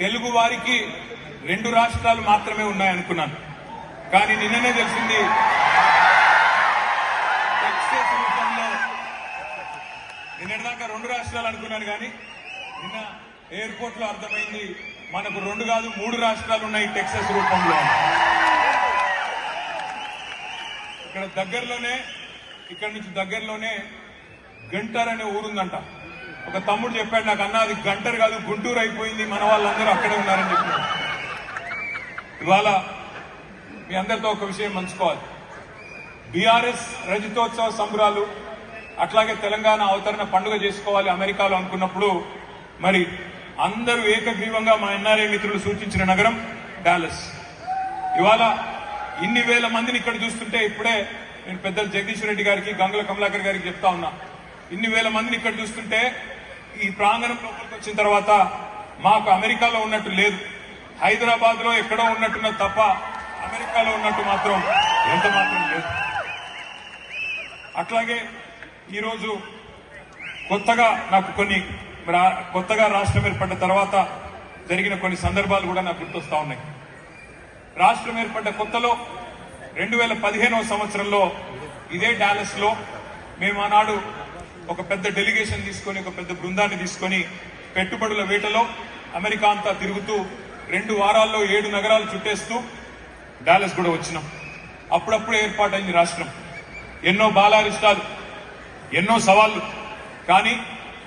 తెలుగు వారికి రెండు రాష్ట్రాలు మాత్రమే ఉన్నాయనుకున్నాను. కానీ నిన్ననే తెలిసింది టెక్సస్ రూపంలో నిన్నటిదాకా రెండు రాష్ట్రాలు అనుకున్నాను కానీ నిన్న ఎయిర్పోర్ట్లో అర్థమైంది మనకు రెండు కాదు మూడు రాష్ట్రాలు ఉన్నాయి టెక్సస్ రూపంలో. ఇక్కడ దగ్గరలోనే ఇక్కడ నుంచి దగ్గరలోనే గంటర్ అనే ఊరుందంట. ఒక తమ్ముడు చెప్పాడు నాకు అన్న అది గంటరు కాదు గుంటూరు అయిపోయింది. మన వాళ్ళందరూ అక్కడే ఉన్నారని చెప్పాడు. ఇవాళ మీ అందరితో ఒక విషయం మంచుకోవాలి బీఆర్ఎస్ రజతోత్సవ సంబరాలు అట్లాగే తెలంగాణ అవతరణ పండుగ చేసుకోవాలి అమెరికాలో అనుకున్నప్పుడు మరి అందరూ ఏకగ్రీవంగా మా ఎన్ఆర్ఐ మిత్రులు సూచించిన నగరం డాలస్. ఇవాళ ఇన్ని వేల మందిని ఇక్కడ చూస్తుంటే ఇప్పుడే నేను పెద్దలు జగదీశ్వర రెడ్డి గారికి గంగుల కమలాకర్ గారికి చెప్తా ఉన్నా. ఇన్ని వేల మందిని ఇక్కడ చూస్తుంటే ఈ ప్రాంగణం లోపలికి వచ్చిన తర్వాత మాకు అమెరికాలో ఉన్నట్టు లేదు. హైదరాబాద్లో ఎక్కడో ఉన్నట్టున్న తప్ప అమెరికాలో ఉన్నట్టు మాత్రం ఎంత మాత్రం లేదు. అట్లాగే ఈరోజు కొత్తగా నాకు కొన్ని కొత్తగా రాష్ట్రం ఏర్పడ్డ తర్వాత జరిగిన కొన్ని సందర్భాలు కూడా నాకు గుర్తొస్తా ఉన్నాయి. రాష్ట్రం ఏర్పడ్డ కొత్తలో రెండు వేల పదిహేనవ సంవత్సరంలో ఇదే డాలస్లో మేము ఆనాడు ఒక పెద్ద డెలిగేషన్ తీసుకొని ఒక పెద్ద బృందాన్ని తీసుకొని పెట్టుబడుల వేటలో అమెరికా అంతా తిరుగుతూ రెండు వారాల్లో ఏడు నగరాలు చుట్టేస్తూ డాలస్ కూడా వచ్చినాం. అప్పుడప్పుడు ఏర్పాటైంది రాష్ట్రం. ఎన్నో బాలారిష్టాలు ఎన్నో సవాళ్ళు కానీ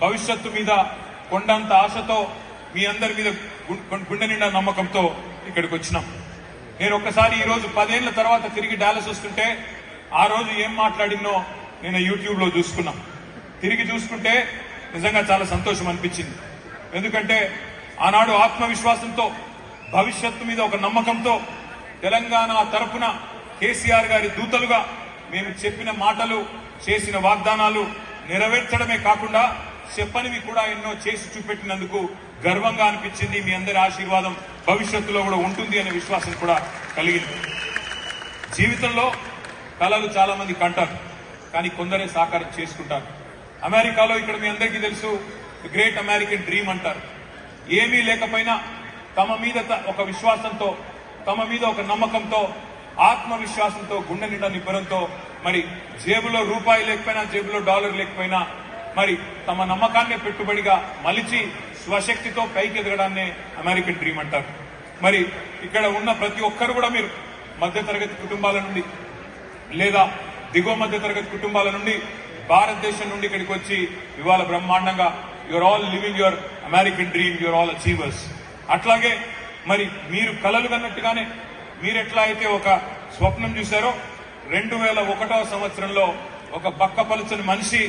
భవిష్యత్తు మీద కొండంత ఆశతో మీ అందరి మీద గుండె నిండా నమ్మకంతో ఇక్కడికి వచ్చినాం. నేను ఒక్కసారి ఈరోజు పదేళ్ళ తర్వాత తిరిగి డాలస్ వస్తుంటే ఆ రోజు ఏం మాట్లాడినో నేను యూట్యూబ్లో చూసుకున్నాను తిరిగి చూసుకుంటే నిజంగా చాలా సంతోషం అనిపించింది. ఎందుకంటే ఆనాడు ఆత్మవిశ్వాసంతో భవిష్యత్తు మీద ఒక నమ్మకంతో తెలంగాణ తరపున కేసీఆర్ గారి దూతలుగా మేము చెప్పిన మాటలు చేసిన వాగ్దానాలు నెరవేర్చడమే కాకుండా చెప్పనివి కూడా ఎన్నో చేసి చూపెట్టినందుకు గర్వంగా అనిపించింది. మీ అందరి ఆశీర్వాదం భవిష్యత్తులో కూడా ఉంటుంది అనే విశ్వాసం కూడా కలిగింది. జీవితంలో కళలు చాలా మంది కంటారు కానీ కొందరే సాకారం చేసుకుంటారు. అమెరికాలో ఇక్కడ మీ అందరికీ తెలుసు గ్రేట్ అమెరికన్ డ్రీమ్ అంటారు. ఏమీ లేకపోయినా తమ మీద ఒక విశ్వాసంతో తమ మీద ఒక నమ్మకంతో ఆత్మవిశ్వాసంతో గుండె నిండా నిబ్బరంతో మరి జేబులో రూపాయి లేకపోయినా జేబులో డాలర్ లేకపోయినా మరి తమ నమ్మకాన్ని పెట్టుబడిగా మలిచి స్వశక్తితో పైకి ఎదగడాన్నే అమెరికన్ డ్రీమ్ అంటారు. మరి ఇక్కడ ఉన్న ప్రతి ఒక్కరు కూడా మీరు మధ్యతరగతి కుటుంబాల నుండి లేదా దిగువ మధ్య తరగతి కుటుంబాల నుండి భారతదేశం నుండి ఇక్కడికి వచ్చి ఇవాళ బ్రహ్మాండంగా you're all living your American dream you're all achievers అట్లాగే మరి మీరు కలలు కన్నట్టుగానే మీరు ఎట్లా అయితే ఒక స్వప్నం చూశారో రెండు వేల ఒకటవ సంవత్సరంలో ఒక బక్క పలుచని మనిషి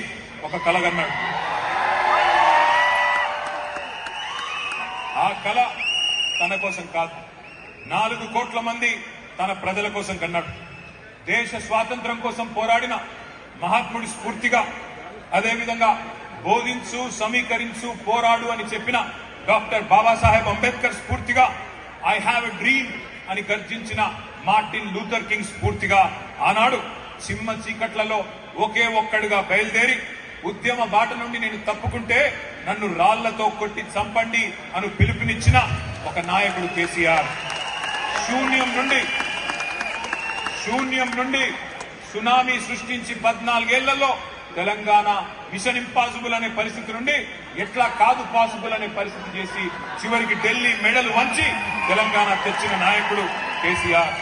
ఒక కలగన్నాడు. ఆ కళ తన కోసం కాదు నాలుగు కోట్ల మంది తన ప్రజల కోసం కన్నాడు. దేశ స్వాతంత్రం కోసం పోరాడిన మహాత్ముడి స్ఫూర్తిగా అదేవిధంగా బోధించు సమీకరించు పోరాడు అని చెప్పిన డాక్టర్ బాబాసాహెబ్ అంబేద్కర్ స్ఫూర్తిగా ఐ హ్యావ్ ఎ డ్రీమ్ అని గర్జించిన మార్టిన్ లూథర్ కింగ్ స్ఫూర్తిగా ఆనాడు సింహ చీకట్లలో ఒకే ఒక్కడుగా బయలుదేరి ఉద్యమ బాట నుండి నేను తప్పుకుంటే నన్ను రాళ్ళతో కొట్టి చంపండి అని పిలుపునిచ్చిన ఒక నాయకుడు కేసీఆర్. శూన్యం నుండి శూన్యం నుండి సునామీ సృష్టించి పద్నాలుగేళ్ళలో తెలంగాణ మిషన్ ఇంపాసిబుల్ అనే పరిస్థితి నుండి ఎట్లా కాదు పాసిబుల్ అనే పరిస్థితి చేసి చివరికి ఢిల్లీ మెడల్ వంచి తెలంగాణ తెచ్చిన నాయకుడు కేసీఆర్.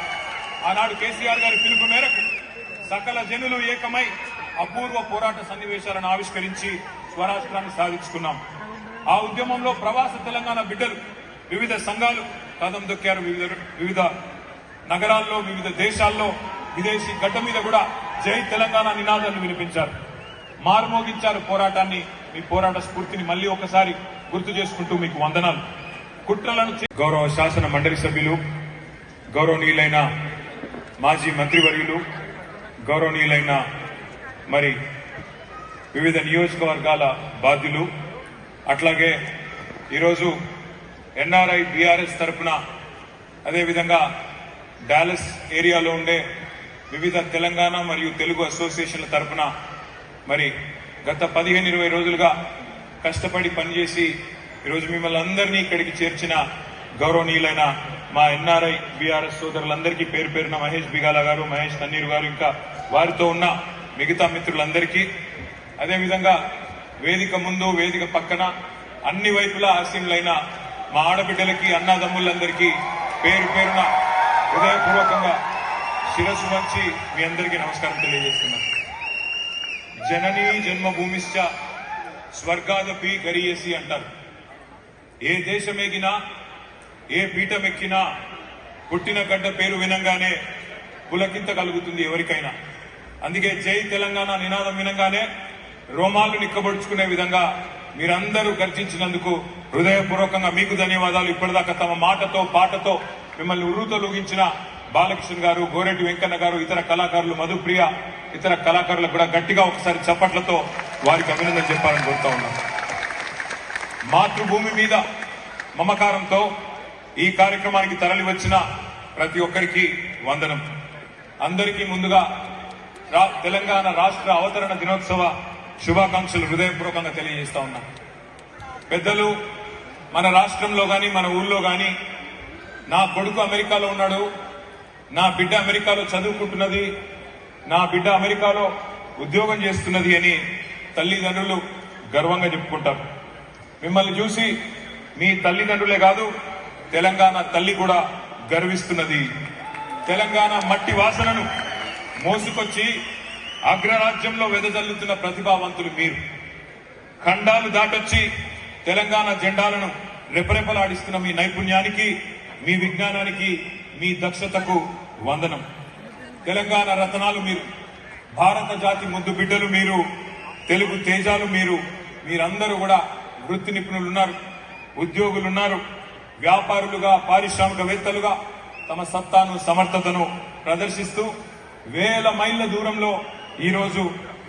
ఆనాడు కేసీఆర్ గారి పిలుపు మేరకు సకల జనులు ఏకమై అపూర్వ పోరాట సన్నివేశాలను ఆవిష్కరించి స్వరాష్ట్రాన్ని సాధించుకున్నాం. ఆ ఉద్యమంలో ప్రవాస తెలంగాణ బిడ్డలు వివిధ సంఘాలు కదం దొక్కారు వివిధ వివిధ నగరాల్లో వివిధ దేశాల్లో విదేశీ గడ్డ మీద కూడా జై తెలంగాణ నినాదాన్ని వినిపించారు. మార్మోగించారు పోరాటాన్ని. మీ పోరాట స్ఫూర్తిని మళ్ళీ ఒకసారి గుర్తు చేసుకుంటూ మీకు వందనాలు. కుట్రలను గౌరవ శాసన మండలి సభ్యులు గౌరవనీయులైన మాజీ మంత్రివర్యులు గౌరవనీయులైన మరి వివిధ నియోజకవర్గాల బాధ్యులు అట్లాగే ఈరోజు ఎన్ఆర్ఐ బీఆర్ఎస్ తరపున అదేవిధంగా డాలస్ ఏరియాలో ఉండే వివిధ తెలంగాణ మరియు తెలుగు అసోసియేషన్ల తరపున మరి గత పదిహేను ఇరవై రోజులుగా కష్టపడి పనిచేసి ఈరోజు మిమ్మల్ని అందరినీ ఇక్కడికి చేర్చిన గౌరవనీయులైన మా ఎన్ఆర్ఐ బీఆర్ఎస్ సోదరులందరికీ పేరు పేరున మహేష్ బిగాల గారు మహేష్ తన్నీరు గారు ఇంకా వారితో ఉన్న మిగతా మిత్రులందరికీ. అదేవిధంగా వేదిక ముందు వేదిక పక్కన అన్ని వైపులా ఆశీనులైన మా ఆడబిడ్డలకి అన్నదమ్ములందరికీ పేరు పేరున హృదయపూర్వకంగా శిరస్సు మంచి మీ అందరికీ నమస్కారం తెలియజేస్తున్నాను. జననీ జన్మభూమిశ్చ స్వర్గాదపి గరియేసి అంటారు. ఏ దేశం ఎగినా ఏ పీఠం ఎక్కినా పుట్టిన గడ్డ పేరు వినంగానే పులకింత కలుగుతుంది ఎవరికైనా. అందుకే జై తెలంగాణ నినాదం వినంగానే రోమాలు నిక్కబడుచుకునే విధంగా మీరందరూ గర్జించినందుకు హృదయపూర్వకంగా మీకు ధన్యవాదాలు. ఇప్పటిదాకా తమ మాటతో పాటతో మిమ్మల్ని ఉర్రుతో లూగించిన బాలకృష్ణ గారు గోరెడ్డి వెంకన్న గారు ఇతర కళాకారులు మధుప్రియ ఇతర కళాకారులకు కూడా గట్టిగా ఒకసారి చప్పట్లతో వారికి అభినందన చెప్పాలని కోరుతా ఉన్నాను మాతృభూమి మీద మమకారంతో ఈ కార్యక్రమానికి తరలి వచ్చిన ప్రతి ఒక్కరికి వందనం. అందరికీ ముందుగా రా- తెలంగాణ రాష్ట్ర అవతరణ దినోత్సవ శుభాకాంక్షలు హృదయపూర్వకంగా తెలియజేస్తా ఉన్నా. పెద్దలు మన రాష్ట్రంలో కానీ మన ఊళ్ళో కానీ నా కొడుకు అమెరికాలో ఉన్నాడు నా బిడ్డ అమెరికాలో చదువుకుంటున్నది నా బిడ్డ అమెరికాలో ఉద్యోగం చేస్తున్నది అని తల్లిదండ్రులు గర్వంగా చెప్పుకుంటారు. మిమ్మల్ని చూసి మీ తల్లిదండ్రులే కాదు తెలంగాణ తల్లి కూడా గర్విస్తున్నది. తెలంగాణ మట్టి వాసనను మోసుకొచ్చి అగ్రరాజ్యంలో వెదజల్లుతున్న ప్రతిభావంతులు మీరు. ఖండాలు దాటొచ్చి తెలంగాణ జెండాలను రెపరెపలాడిస్తున్న మీ నైపుణ్యానికి మీ విజ్ఞానానికి మీ దక్షతకు వందనం. తెలంగాణ రతనాలు మీరు భారత జాతి ముద్దు బిడ్డలు మీరు తెలుగు తేజాలు మీరు మీరందరూ కూడా వృత్తి నిపుణులు ఉన్నారు ఉద్యోగులు ఉన్నారు వ్యాపారులుగా పారిశ్రామికవేత్తలుగా తమ సత్తాను సమర్థతను ప్రదర్శిస్తూ వేల మైళ్ళ దూరంలో ఈరోజు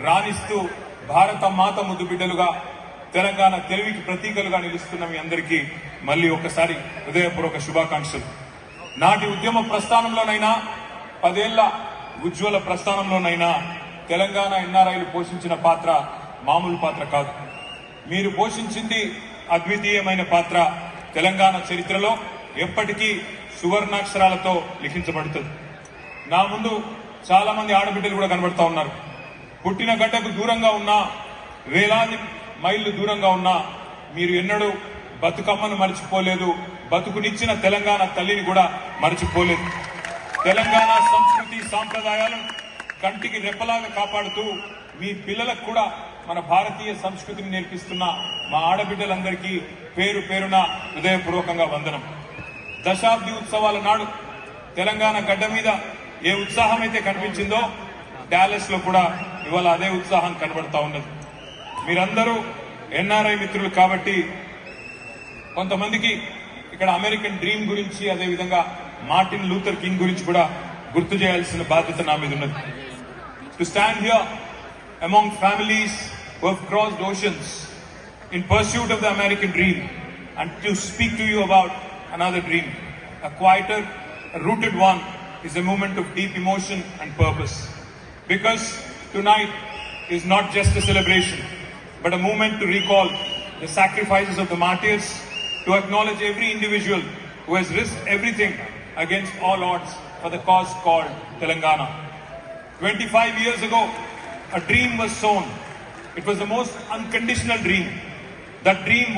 రాణిస్తూ భారత మాత ముద్దు బిడ్డలుగా తెలంగాణ తెలివికి ప్రతీకలుగా నిలుస్తున్న మీ అందరికీ మళ్ళీ ఒకసారి హృదయపూర్వక శుభాకాంక్షలు. నాటి ఉద్యమ ప్రస్థానంలోనైనా పదేళ్ళ ఉజ్వల ప్రస్థానంలోనైనా తెలంగాణ ఎన్ఆర్ఐలు పోషించిన పాత్ర మామూలు పాత్ర కాదు. మీరు పోషించింది అద్వితీయమైన పాత్ర తెలంగాణ చరిత్రలో ఎప్పటికీ సువర్ణాక్షరాలతో లిఖించబడుతుంది. నా ముందు చాలా మంది ఆడబిడ్డలు కూడా కనబడతా ఉన్నారు. పుట్టిన గడ్డకు దూరంగా ఉన్నా వేలాది మైళ్ళు దూరంగా ఉన్నా మీరు ఎన్నడూ బతుకమ్మను మర్చిపోలేదు. బతుకునిచ్చిన తెలంగాణ తల్లిని కూడా మర్చిపోలేదు. తెలంగాణ సంస్కృతి సాంప్రదాయాలను కంటికి రెప్పలాగా కాపాడుతూ మీ పిల్లలకు కూడా మన భారతీయ సంస్కృతిని నేర్పిస్తున్న మా ఆడబిడ్డలందరికీ పేరు పేరున హృదయపూర్వకంగా వందనం. దశాబ్ది ఉత్సవాల నాడు తెలంగాణ గడ్డ మీద ఏ ఉత్సాహం అయితే కనిపించిందో డాలస్లో కూడా ఇవాళ అదే ఉత్సాహం కనబడతా ఉన్నది. మీరందరూ ఎన్ఆర్ఐ మిత్రులు కాబట్టి కొంతమందికి ఇక్కడ అమెరికన్ డ్రీమ్ గురించి అదే విధంగా మార్టిన్ లూథర్ కింగ్ గురించి కూడా గుర్తు చేయాల్సిన బాధ్యత నా మీద ఉన్నది to stand here among families who have crossed oceans in pursuit of the American dream and to speak to you about another dream, a quieter, a rooted one, is a moment of deep emotion and purpose. Because tonight is not just a celebration, but a moment to recall the sacrifices of the martyrs, to acknowledge every individual who has risked everything against all odds for the cause called Telangana. 25 years ago, a dream was sown. It was the most unconditional dream. That dream